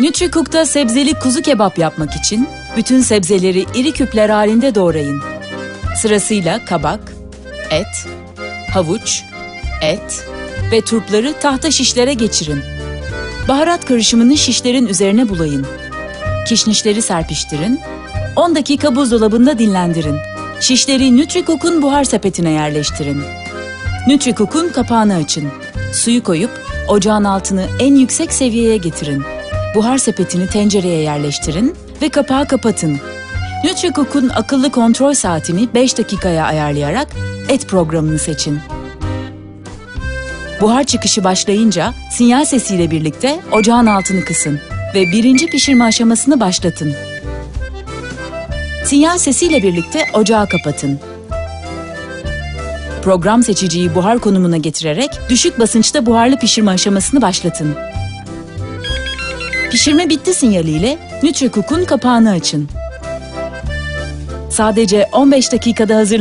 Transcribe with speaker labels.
Speaker 1: NutriCook'ta sebzeli kuzu kebap yapmak için bütün sebzeleri iri küpler halinde doğrayın. Sırasıyla kabak, et, havuç, et ve turpları tahta şişlere geçirin. Baharat karışımını şişlerin üzerine bulayın. Kişnişleri serpiştirin. 10 dakika buzdolabında dinlendirin. Şişleri NutriCook'un buhar sepetine yerleştirin. NutriCook'un kapağını açın. Suyu koyup ocağın altını en yüksek seviyeye getirin. Buhar sepetini tencereye yerleştirin ve kapağı kapatın. NutriCook'un akıllı kontrol saatini 5 dakikaya ayarlayarak et programını seçin. Buhar çıkışı başlayınca sinyal sesiyle birlikte ocağın altını kısın ve birinci pişirme aşamasını başlatın. Sinyal sesiyle birlikte ocağı kapatın. Program seçiciyi buhar konumuna getirerek düşük basınçta buharlı pişirme aşamasını başlatın. Pişirme bitti sinyaliyle NutriCook'un kapağını açın. Sadece 15 dakikada hazırlanacak